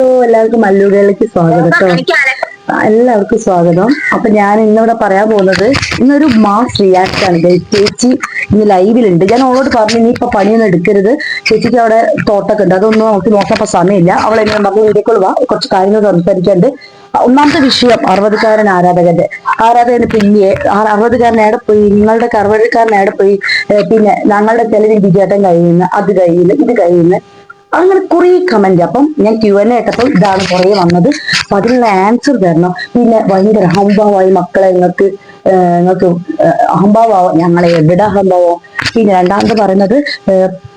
Hello എല്ലാവർക്കും മല്ലൂരിലേക്ക് സ്വാഗതം എല്ലാവർക്കും സ്വാഗതം. അപ്പൊ ഞാൻ ഇന്നിവിടെ പറയാൻ പോകുന്നത് ഇന്നൊരു മാസ് റിയാക്ട് ആണ്. ചേച്ചി ഇന്ന് ലൈവിലുണ്ട് ഞാൻ അവളോട് പറഞ്ഞു നീ ഇപ്പൊ പണിയൊന്നും എടുക്കരുത്. ചേച്ചിക്ക് അവിടെ തോട്ടൊക്കെ ഉണ്ട്. അതൊന്നും നമുക്ക് നോക്കാൻ സമയമില്ല. അവൾ എന്നെ നമുക്ക് വീഡിയോക്കുള്ള വാ കുറച്ച് കാര്യങ്ങൾ സംസാരിക്കാണ്ട് ഒന്നാമത്തെ വിഷയം അറുപതുകാരൻ ആരാധകന്റെ. ആരാധകന് പിന്നെ അറുപതുകാരൻ എവിടെ പോയി? നിങ്ങളുടെ അറുപതുകാരൻ എവിടെ പോയി? പിന്നെ ഞങ്ങളുടെ ചിലവ് വിജയേട്ടൻ കഴിയുന്ന അത് കഴിയുന്നു ഇത് കഴിയുന്നു അങ്ങനെ കുറെ കമന്റ് അപ്പം ഞാൻ ക്യു എൻ ആയിട്ടപ്പോൾ ഇതാണ് കുറെ വന്നത്. അപ്പൊ അതിനുള്ള ആൻസർ തരണം. പിന്നെ ഭയങ്കര അഹംഭാവമായി മക്കളെ നിങ്ങൾക്ക് നിങ്ങൾക്ക് അഹംഭാവം ഞങ്ങളെ എവിടെ അഹംഭാവം? പിന്നെ രണ്ടാമത് പറയുന്നത്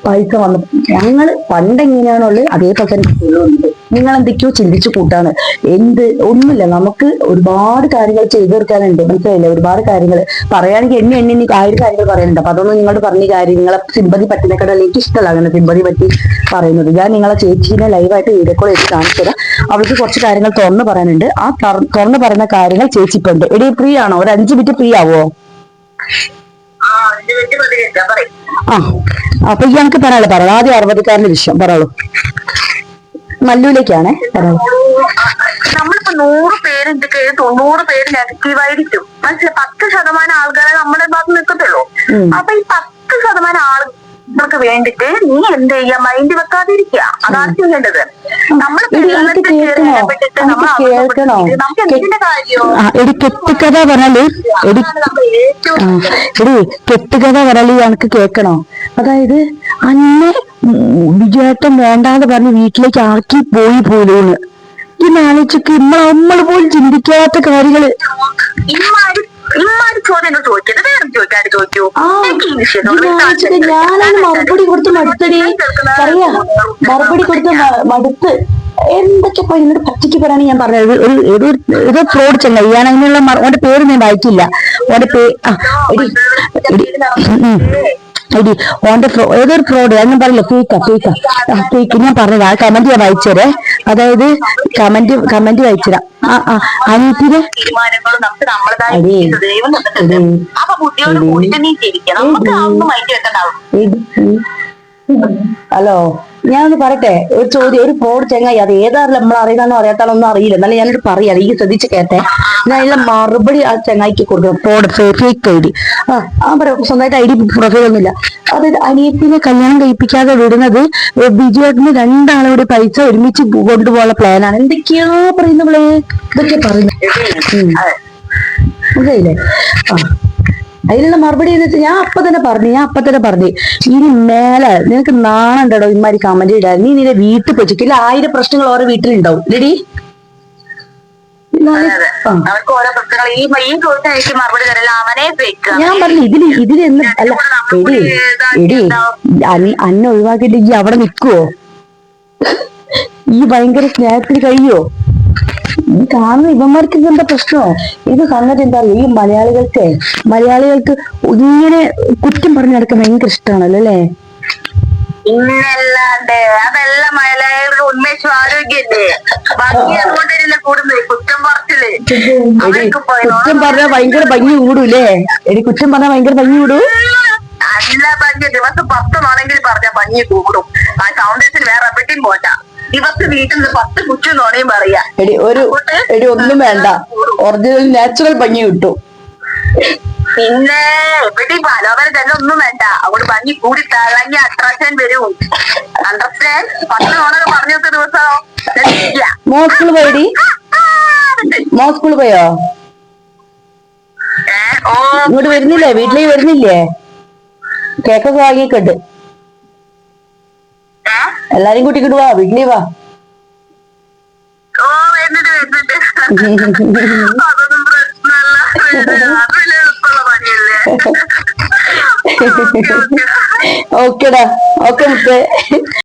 പൈസ വന്നു. ഞങ്ങൾ പണ്ട് എങ്ങനെയാണുള്ളത് അതേപോലെ തന്നെ ഉള്ളത് നിങ്ങൾ എന്തൊക്കെയോ ചിന്തിച്ചു കൂട്ടാണ്. എന്ത് ഒന്നുമില്ല. നമുക്ക് ഒരുപാട് കാര്യങ്ങൾ ചെയ്തു തീർക്കാനുണ്ട് മനസ്സിലായില്ലേ? ഒരുപാട് കാര്യങ്ങൾ പറയുകയാണെങ്കിൽ എണ്ണി എണ്ണി എനിക്ക് ആയിരം കാര്യങ്ങൾ പറയുന്നുണ്ട്. അപ്പൊ അതൊന്നും നിങ്ങൾ പറഞ്ഞ കാര്യം നിങ്ങളെ സിമ്പതി പറ്റുന്നേക്കാൾ എനിക്ക് ഇഷ്ടമല്ല അങ്ങനെ സിമ്പതി പറ്റി പറയുന്നത്. ഞാൻ നിങ്ങളെ ചേച്ചീനെ ലൈവായിട്ട് വീഡിയോ കോൾ ചെയ്ത് കാണിച്ചു തരാം. അവൾക്ക് കുറച്ച് കാര്യങ്ങൾ തുറന്നു പറയാനുണ്ട്. ആ തുറ- തുറന്നു പറയുന്ന കാര്യങ്ങൾ ചേച്ചി ഇപ്പൊ ഉണ്ട് എടി ഫ്രീ ആണോ? ഒരു അഞ്ചു മിനിറ്റ് ഫ്രീ ആവോ? ആ, അപ്പൊ ഞങ്ങക്ക് പറയാളെ പറയാം ആദ്യം അറുപതുകാരന്റെ വിഷയം പറയുള്ളൂ മല്ലൂലേക്കാണേ പറയുള്ളൂ ആ, നമ്മളിപ്പോ നൂറ് പേരുണ്ട് തൊണ്ണൂറ് പേര് നെഗറ്റീവ് ആയിരിക്കും. മനസ്സിലെ പത്ത് ശതമാനം ആൾക്കാരെ നമ്മുടെ ഭാഗത്ത് നിൽക്കത്തുള്ളൂ. അപ്പൊ ഈ പത്ത് ശതമാനം ആളുകൾക്ക് വേണ്ടിട്ട് നീ എന്ത് ചെയ്യാ? മൈൻഡ് വെക്കാതിരിക്കുക. അതാണ് ചെയ്യേണ്ടത്. നമ്മൾ കേൾക്കണോ? എടി കെട്ടുകഥ പറഞ്ഞാൽ എടി എടി കെട്ടുകഥ പറഞ്ഞാൽ എനിക്ക് കേൾക്കണോ? അതായത് അന്നെ വിജയേട്ടൻ വേണ്ടാന്ന് പറഞ്ഞ് വീട്ടിലേക്ക് ആക്കി പോയി പോലൂന്ന്. ഈ നാലോചിക്ക് നമ്മളെ നമ്മൾ പോലും ചിന്തിക്കാത്ത കാര്യങ്ങൾ. ഇമ്മാര് ചോദ്യം എന്നോട് ചോദിക്കരുത്. വേറെ ചോദിക്കാണ്ട് ചോദിക്കൂ. എനിക്ക് ഞാനതിന് മറുപടി കൊടുത്ത് മടുത്തടി പറയാ. മറുപടി കൊടുത്ത് മടുത്ത് എന്തൊക്കെ പറയുന്നത് പറ്റിക്ക് പറയാണ് ഞാൻ പറഞ്ഞത്? ഒരു ഏതോ ഫ്രോഡ് ചെങ്ങായി. ഞാൻ അങ്ങനെയുള്ള ഓന്റെ പേര് ഞാൻ വായിക്കില്ല. ഓന്റെ പേ ആ എടി. ഓന്റെ ഫ്രോ ഏതൊരു ഫ്രോഡ് ഞാൻ പറയില്ല പീക്ക പീക്ക. പീക്ക. ഞാൻ പറഞ്ഞത് ആ കമന്റ് ഞാൻ വായിച്ചേരേ അതായത് കമന്റ് കമന്റ് വായിച്ചരാ ആ ആ ഹലോ? ഞാനൊന്ന് പറയട്ടെ ഒരു ചോദ്യം ഒരു ഫ്രോഡ് ചെങ്ങായി അത് ഏതായാലും നമ്മൾ അറിയുന്നോ അറിയാത്താണോ ഒന്നും അറിയില്ല. എന്നാലും ഞാനൊരു പറയാം ഈ ശ്രദ്ധിച്ച് കേട്ടെ. ഞാൻ അതിന്റെ മറുപടി ആ ചെങ്ങായിക്ക് കൊടുക്കണം ഫ്രോഡ് ഫേക്ക് ഐ ഡി ആ പറയാം സ്വന്തമായിട്ട് ഐ ഡി പ്രൊഫൈൽ ഒന്നുമില്ല. അതായത് അനിയത്തിനെ കല്യാണം കഴിപ്പിക്കാതെ വിടുന്നത് ബിജുവേട്ടന് രണ്ടാളോട് പൈസ ഒരുമിച്ച് കൊണ്ടുപോകാനുള്ള പ്ലാനാണ്. എന്തൊക്കെയാ പറയുന്നവളെ ഇതൊക്കെ പറയുന്നത്. ഉം. മനസ്സിലായില്ലേ ആ. അതിനുള്ള മറുപടി എന്ന് വെച്ചാൽ ഞാൻ അപ്പൊ തന്നെ പറഞ്ഞു ഞാൻ അപ്പൊ തന്നെ പറഞ്ഞു ഇനി മേലെ നിനക്ക് നാണുണ്ടോ ഇമാരി കമന്റ് ഇടാൻ. നീ നിന്റെ വീട്ടിൽ വെച്ചിട്ടില്ല ആയിരം പ്രശ്നങ്ങൾ ഓരോ വീട്ടിലുണ്ടാവും. ഇല്ലടി? അവർക്ക് ഓരോ പ്രശ്നങ്ങൾ. ഈ ഈ മറുപടി തരില്ല അവനെ ഞാൻ പറഞ്ഞു ഇതിന് ഇതിന് എന്ന് അല്ല എടി എടി അന്ന- ഒഴിവാക്കിയിട്ട് ഈ അവിടെ നിക്കുവോ? ഈ ഭയങ്കര സ്നേഹത്തിൽ കഴിയോ? ഈ കാണുന്ന ഇവന്മാർക്ക് ഇതെന്താ പ്രശ്നമോ ഇത് കണ്ടിട്ട് എന്താ ഈ മലയാളികൾക്ക് മലയാളികൾക്ക് ഇങ്ങനെ കുറ്റം പറഞ്ഞു നടക്കാൻ ഭയങ്കര ഇഷ്ടമാണല്ലോ അല്ലേ? ഇന്നല്ലാണ്ട്. അതെല്ലാം മലയാളികളുടെ ഉന്മേഷം ആരോഗ്യല്ലേ? ബാക്കി അതുകൊണ്ട് കൂടുന്നത് കുറ്റം പറച്ചിൽ. പറഞ്ഞാൽ ഭയങ്കര ഭംഗി കൂടൂലേ? എടി കുറ്റം പറഞ്ഞാൽ ഭയങ്കര ഭംഗി കൂടൂ? അല്ല ഭംഗി. ദിവസം പത്ത് നാണെങ്കിൽ പറഞ്ഞ ഭംഗി കൂടും. ആ ഫൗണ്ടേഷൻ വേറെ എവിടെയും പോണ്ട. ദിവസം വീട്ടിൽ നിന്ന് പത്ത് കുറ്റി നുണയും പറയാ. എടി ഒരു എടി ഒന്നും വേണ്ട. ഒറിജിനൽ നാച്ചുറൽ ഭംഗി കിട്ടും. പിന്നെ എവിടെയും പലോപരം തന്നെ ഒന്നും വേണ്ട. അവിടെ ഭംഗി കൂടി തഴങ്ങി അട്രാക്ഷൻ വരും. അണ്ടർസ്റ്റാൻഡ് പത്ത് നോണൊക്കെ പറഞ്ഞത്തെ ദിവസം. മോ സ്കൂൾ പോയി മോ സ്കൂൾ പോയോ? ഇങ്ങോട്ട് വരുന്നില്ലേ? വീട്ടിലേക്ക് വരുന്നില്ലേ? കേക്കൊക്കെ വാങ്ങിയൊക്കെണ്ട് ഏ? എല്ലാരും കൂട്ടിക്കിട്ട് വാ വീട്ടിലേക്ക് വാ. ഓക്കെടാ ഓക്കെ മുത്തേ.